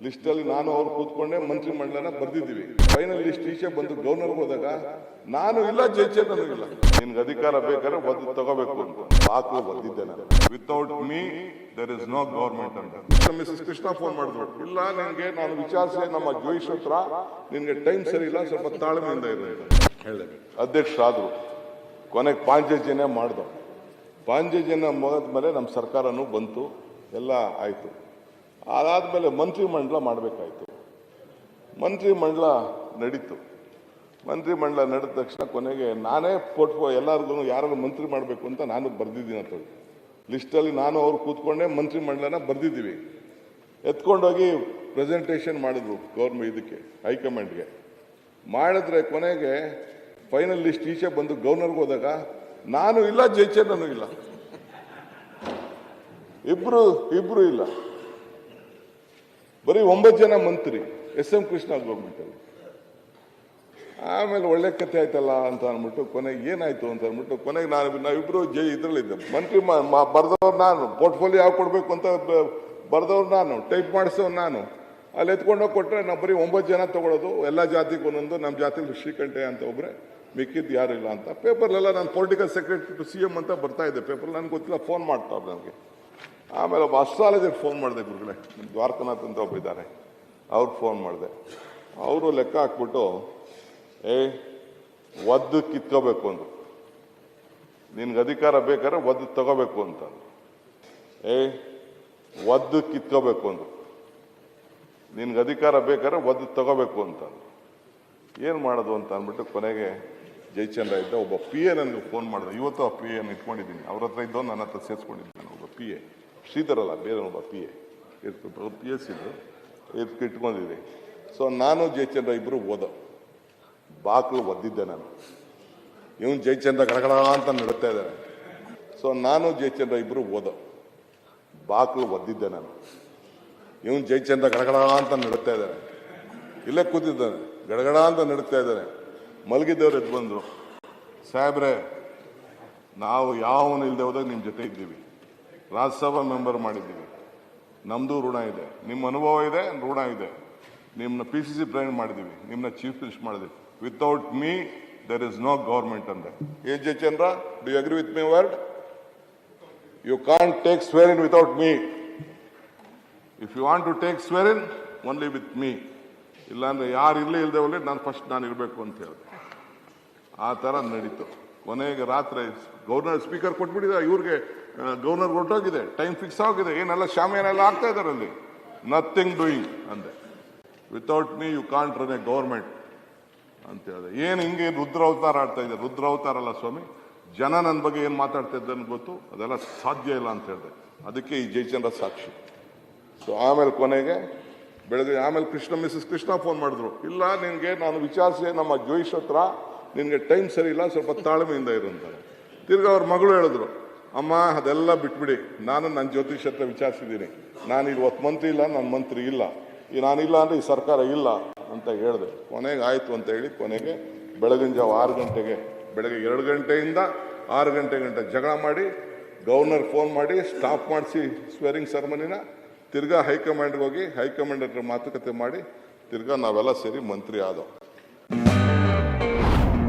List ಅಲ್ಲಿ ನಾನು ಅವ್ರು ಕೂತ್ಕೊಂಡೆ ಮಂತ್ರಿ ಮಂಡಲನ ಬರ್ದಿದ್ದೀವಿ. ಫೈನಲ್ ಲಿಸ್ಟ್ ಈಚೆ ಬಂದು ಗವರ್ನರ್ ಹೋದಾಗ ನಾನು ಇಲ್ಲ ಜೈಚೆ ನಾನು ಇಲ್ಲ ನಿನ್ಗೆ ಅಧಿಕಾರ ಬೇಕಾದ್ರೆ ಒದ್ದು ತಗೋಬೇಕು ಅಂತ. ಹಾಕು ಬಂದಿದ್ದೆ ನಾನು. Without me there is no government ಅಂತ. ಮಿಸ್ಸಸ್ ಕೃಷ್ಣ ಫೋನ್ ಮಾಡಿದ್ರು ಇಲ್ಲ ನಿನಗೆ ನಾನು ವಿಚಾರಿಸಿ ನಮ್ಮ ಜೋಯಿಸ್ ಹತ್ರ ನಿನ್ಗೆ ಟೈಮ್ ಸರಿ ಇಲ್ಲ ಸ್ವಲ್ಪ ತಾಳ್ಮೆಯಿಂದ ಇರು ಅಧ್ಯಕ್ಷ ಆದ್ರು ಕೊನೆಗೆ ಪಾಂಚಜನ್ಯ ಜನ ಪಾಂಚಜನ್ಯ ಮುಗಿದ್ಮೇಲೆ ನಮ್ಮ ಸರ್ಕಾರನೂ ಬಂತು. ಎಲ್ಲ ಆಯಿತು. ಅದಾದಮೇಲೆ ಮಂತ್ರಿ ಮಂಡಲ ಮಾಡಬೇಕಾಯ್ತು. ಮಂತ್ರಿ ಮಂಡಲ ನಡೀತು. ಮಂತ್ರಿ ಮಂಡಲ ನಡೆದ ತಕ್ಷಣ ಕೊನೆಗೆ ನಾನೇ ಪೋರ್ಟ್ಫೋ ಎಲ್ಲರಿಗೂ ಯಾರು ಮಂತ್ರಿ ಮಾಡಬೇಕು ಅಂತ ನಾನು ಬರೆದಿದ್ದೀನಿ ಅಂತ ಲಿಸ್ಟಲ್ಲಿ ನಾನು ಅವ್ರು ಕೂತ್ಕೊಂಡೆ ಮಂತ್ರಿ ಮಂಡಲನ ಬರೆದಿದ್ದೀವಿ. ಎತ್ಕೊಂಡೋಗಿ ಪ್ರೆಸೆಂಟೇಷನ್ ಮಾಡಿದ್ರು ಗೌರ್ಮೆಂಟ್ ಇದಕ್ಕೆ, ಹೈಕಮಾಂಡ್ಗೆ. ಮಾಡಿದ್ರೆ ಕೊನೆಗೆ ಫೈನಲ್ ಲಿಸ್ಟ್ ಈಚೆ ಬಂದು ಗವರ್ನರ್ಗೆ ಹೋದಾಗ, ನಾನು ಇಲ್ಲ ಜೈಚೆ ನನಗಿಲ್ಲ ಇಬ್ಬರು ಇಬ್ರು ಇಲ್ಲ. ಬರೀ ಒಂಬತ್ತು ಜನ ಮಂತ್ರಿ, ಎಸ್ ಎಂ ಕೃಷ್ಣ ಗೌರ್ಮೆಂಟ್ ಅಲ್ಲಿ. ಆಮೇಲೆ ಒಳ್ಳೆ ಕಥೆ ಆಯ್ತಲ್ಲ ಅಂತ ಅಂದ್ಬಿಟ್ಟು ಕೊನೆಗೆ ಏನಾಯ್ತು ಅಂತ ಅಂದ್ಬಿಟ್ಟು ಕೊನೆಗೆ ನಾನು ನಾವಿಬ್ರು ಜೈ ಇದ್ರಲ್ಲಿದ್ದೆ ಮಂತ್ರಿ ಬರ್ದವ್ರು ನಾನು ಪೋರ್ಟ್ಫೋಲಿಯೋ ಯಾವ ಕೊಡಬೇಕು ಅಂತ ಬರ್ದವ್ರು ನಾನು ಟೈಪ್ ಮಾಡಿಸೋ ನಾನು. ಅಲ್ಲಿ ಎತ್ಕೊಂಡೋಗಿ ಕೊಟ್ಟರೆ ನಾವು ಬರೀ ಒಂಬತ್ತು ಜನ ತಗೊಳ್ಳೋದು ಎಲ್ಲ ಜಾತಿಗೆ ಒಂದೊಂದು ನಮ್ಮ ಜಾತಿಲಿ ಶ್ರೀಕಂಠೆ ಅಂತ ಒಬ್ಬರೇ ಮಿಕ್ಕಿದ್ದು ಇಲ್ಲ ಅಂತ. ಪೇಪರ್ಲೆಲ್ಲ ನಾನು political secretary to C M ಅಂತ ಬರ್ತಾ ಇದ್ದೆ ಪೇಪರ್ ನನಗೆ ಗೊತ್ತಿಲ್ಲ ಫೋನ್ ಮಾಡ್ತಾರೆ ನನಗೆ ಆಮೇಲೆ ಒಬ್ಬ ಅಸ್ಟ್ರಾಲಜರ್ ಫೋನ್ ಮಾಡಿದೆ, ಗುರುಗಳೇ. ದ್ವಾರಕನಾಥ್ ಅಂತ ಒಬ್ಬ ಇದ್ದಾರೆ. ಅವ್ರು ಫೋನ್ ಮಾಡಿದೆ. ಅವರು ಲೆಕ್ಕ ಹಾಕ್ಬಿಟ್ಟು, ಏ, ಒದ್ದು ಕಿತ್ಕೋಬೇಕು ಅಂದರು. ನಿನ್ಗೆ ಅಧಿಕಾರ ಬೇಕಾದ್ರೆ ಒದ್ದು ತಗೋಬೇಕು ಅಂತ ಏ, ಒದ್ದು ಕಿತ್ಕೋಬೇಕು ಅಂದರು. ನಿನ್ಗೆ ಅಧಿಕಾರ ಬೇಕಾದ್ರೆ ಒದ್ದು ತಗೋಬೇಕು ಅಂತ ಏನು ಮಾಡೋದು ಅಂತ ಅಂದ್ಬಿಟ್ಟು ಕೊನೆಗೆ ಜಯಚಂದ್ರ ಇದ್ದ ಒಬ್ಬ ಪಿ ಎ ನನಗೆ ಫೋನ್ ಮಾಡಿದೆ. ಇವತ್ತು ಆ ಪಿ ಎನ್ ಇಟ್ಕೊಂಡಿದ್ದೀನಿ. ಅವ್ರ ಹತ್ರ ಇದ್ದೋ ನನ್ನ ಹತ್ರ ಸೇರಿಸ್ಕೊಂಡಿದ್ದೀನಿ ಒಬ್ಬ ಪಿ ಎ ಶ್ರೀಧರ್ ಅಲ್ಲ ಬೇರೆ ಒಬ್ಬ ಪಿ ಎ ಪಿ ಎಸ್ ಇದ್ರು ಇದಕ್ಕೆ ಸೊ ನಾನು, ಜಯಚಂದ್ರ ಇಬ್ಬರು ಓದೋ. ಬಾಕ್ಲು ಒದ್ದಿದ್ದೆ ನಾನು. ಇವನು ಜಯಚಂದ್ರ ಗಡಗಡ ಅಂತ ನಡುತ್ತಾ ಇದ್ದಾರೆ ಸೊ ನಾನು, ಜಯಚಂದ್ರ ಇಬ್ಬರು ಓದೋ. ಬಾಕ್ಲು ಒದ್ದಿದ್ದೆ ನಾನು. ಇವನು ಜಯಚಂದ್ರ ಗಡಗಡ ಅಂತ ನಡುತ್ತಾ ಇದ್ದಾರೆ ಇಲ್ಲೇ ಕೂತಿದ್ದಾನೆ. ಗಡಗಡ ಅಂತ ನಡುತ್ತಾ ಇದ್ದಾರೆ ಮಲಗಿದ್ದವ್ರು ಎದ್ದು ಬಂದರು. ಸಾಹೇಬ್ರೆ, ನಾವು ಯಾವನು ಇಲ್ಲದೆ ಹೋದಾಗ ನಿಮ್ಮ ಜೊತೆ ಇದ್ದೀವಿ. ರಾಜ್ಯಸಭಾ ಮೆಂಬರ್ ಮಾಡಿದ್ದೀವಿ. ನಮ್ಮದು ಋಣ ಇದೆ. ನಿಮ್ಮ ಅನುಭವ ಇದೆ, ಋಣ ಇದೆ. ನಿಮ್ಮನ್ನ ಪಿ ಸಿ ಸಿ ಪ್ರೈನ್ ಮಾಡಿದ್ದೀವಿ. ನಿಮ್ಮನ್ನ ಚೀಫ್ ಮಿನಿಸ್ಟರ್ ಮಾಡಿದ್ದೀವಿ. Without me there is no government ಅಂದೆ. A J Chandra do agree with me word you can't take swear in without me if you want to take swear in only with me ಇಲ್ಲಾಂದ್ರೆ ಯಾರು ಇಲ್ಲೇ ಇಲ್ಲದೆ ಹೋಗಲಿ, ನಾನು first ನಾನು ಇರಬೇಕು ಅಂತ ಹೇಳಿದೆ. ಆ ಥರ ನಡೀತು. ಕೊನೆಗೆ ರಾತ್ರಿ ಗವರ್ನರ್ ಸ್ಪೀಕರ್ ಕೊಟ್ಬಿಟ್ಟಿದೆ, ಇವ್ರಿಗೆ ಗವರ್ನರ್ ಹೊರಟೋಗಿದೆ ಟೈಮ್ ಫಿಕ್ಸ್ ಆಗಿದೆ, ಏನೆಲ್ಲ ಶಾಮಿಯಾನೆಲ್ಲ ಆಗ್ತಾ ಇದ್ದಾರೆ ಅಲ್ಲಿ? ನಥಿಂಗ್ ಡೂಯಿಂಗ್ ಅಂದೆ. Without me you can't run a government ಅಂತ ಹೇಳಿದೆ. ಏನು ಹಿಂಗೆ ರುದ್ರ ಅವತಾರ ಆಡ್ತಾ ಇದೆ ರುದ್ರ ಅವತಾರ ಅಲ್ಲ ಸ್ವಾಮಿ? ಜನ ನನ್ನ ಬಗ್ಗೆ ಏನು ಮಾತಾಡ್ತಾ ಇದ್ದಾನೆ ಗೊತ್ತು? ಅದೆಲ್ಲ ಸಾಧ್ಯ ಇಲ್ಲ ಅಂತ ಹೇಳಿದೆ. ಅದಕ್ಕೆ ಈ ಜಯಚಂದ್ರ ಸಾಕ್ಷಿ. ಸೊ ಆಮೇಲೆ ಕೊನೆಗೆ ಬೆಳಗ್ಗೆ, ಆಮೇಲೆ ಕೃಷ್ಣ ಮಿಸಸ್ ಕೃಷ್ಣ ಫೋನ್ ಮಾಡಿದ್ರು. ಇಲ್ಲ, ನಿನಗೆ ನಾನು ವಿಚಾರಿಸಿ ನಮ್ಮ ಜೋಯಿಸ್ ಹತ್ರ ನಿನಗೆ ಟೈಮ್ ಸರಿ ಇಲ್ಲ, ಸ್ವಲ್ಪ ತಾಳ್ಮೆಯಿಂದ ಇರು ತಿರ್ಗಿ ಅವ್ರ ಮಗಳು ಹೇಳಿದ್ರು. ಅಮ್ಮ, ಅದೆಲ್ಲ ಬಿಟ್ಬಿಡಿ. ನಾನು ನನ್ನ ಜ್ಯೋತಿಷ್ ಹತ್ರ ವಿಚಾರಿಸಿದ್ದೀನಿ. ನಾನು ಒತ್ತು ಮಂತ್ರಿ ಇಲ್ಲ ನನ್ನ ಮಂತ್ರಿ ಇಲ್ಲ. ಈ ನಾನಿಲ್ಲ ಅಂದರೆ ಈ ಸರ್ಕಾರ ಇಲ್ಲ ಅಂತ ಹೇಳಿದೆ. ಕೊನೆಗೆ ಆಯಿತು ಅಂತ ಹೇಳಿ ಕೊನೆಗೆ ಬೆಳಗಿನ ಜಾವ ಆರು ಗಂಟೆಗೆ, ಬೆಳಗ್ಗೆ ಎರಡು ಗಂಟೆಯಿಂದ ಆರು ಗಂಟೆ ಗಂಟೆ ಜಗಳ ಮಾಡಿ, ಗವರ್ನರ್ ಫೋನ್ ಮಾಡಿ, ಸ್ಟಾಪ್ ಮಾಡಿಸಿ ಸ್ವೇರಿಂಗ್ ಸೆರೆಮನಿನ ತಿರ್ಗಾ ಹೈಕಮಾಂಡ್ಗೆ ಹೋಗಿ ಹೈಕಮಾಂಡ್ ಹತ್ರ ಮಾತುಕತೆ ಮಾಡಿ, ತಿರ್ಗಾ ನಾವೆಲ್ಲ ಸೇರಿ ಮಂತ್ರಿ